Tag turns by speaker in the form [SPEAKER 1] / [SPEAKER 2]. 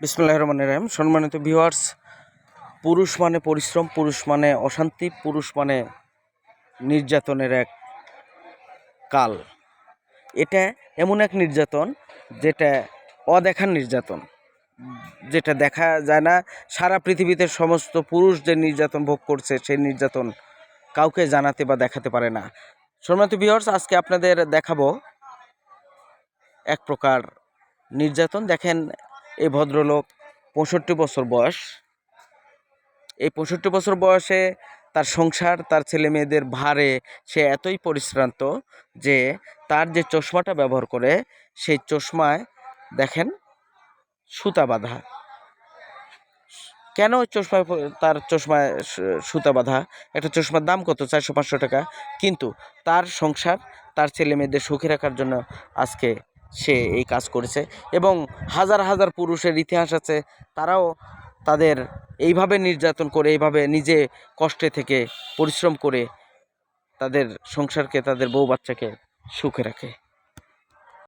[SPEAKER 1] বিসমুল্লাহ রহমান রহিম। সম্মানিত ভিউয়ার্স পুরুষ মানে পরিশ্রম, পুরুষ মানে অশান্তি, পুরুষ মানে নির্যাতনের এক কাল। এটা এমন এক নির্যাতন যেটা অদেখার নির্যাতন, যেটা দেখা যায় না। সারা পৃথিবীতে সমস্ত পুরুষ যে নির্যাতন ভোগ করছে, সেই নির্যাতন কাউকে জানাতে বা দেখাতে পারে না। সম্মানিত ভিউয়ার্স আজকে আপনাদের দেখাবো এক প্রকার নির্যাতন। দেখেন এই ভদ্রলোক পঁয়ষট্টি বছর বয়স। এই পঁয়ষট্টি বছর বয়সে তার সংসার, তার ছেলে মেয়েদের ভারে সে এতই পরিশ্রান্ত যে তার যে চশমাটা ব্যবহার করে, সেই চশমায় দেখেন সুতা বাঁধা। কেন ওই চশমায় তার চশমায় সুতা বাঁধা? একটা চশমার দাম কত? চারশো পাঁচশো টাকা। কিন্তু তার সংসার, তার ছেলে মেয়েদের সুখী রাখার জন্য আজকে সে এই কাজ করেছে এবং হাজার হাজার পুরুষের ইতিহাস আছে, তারাও তাদের এইভাবে নির্যাতন করে, এইভাবে নিজে কষ্টে থেকে পরিশ্রম করে তাদের সংসারকে, তাদের বউ বাচ্চাকে সুখে রাখে।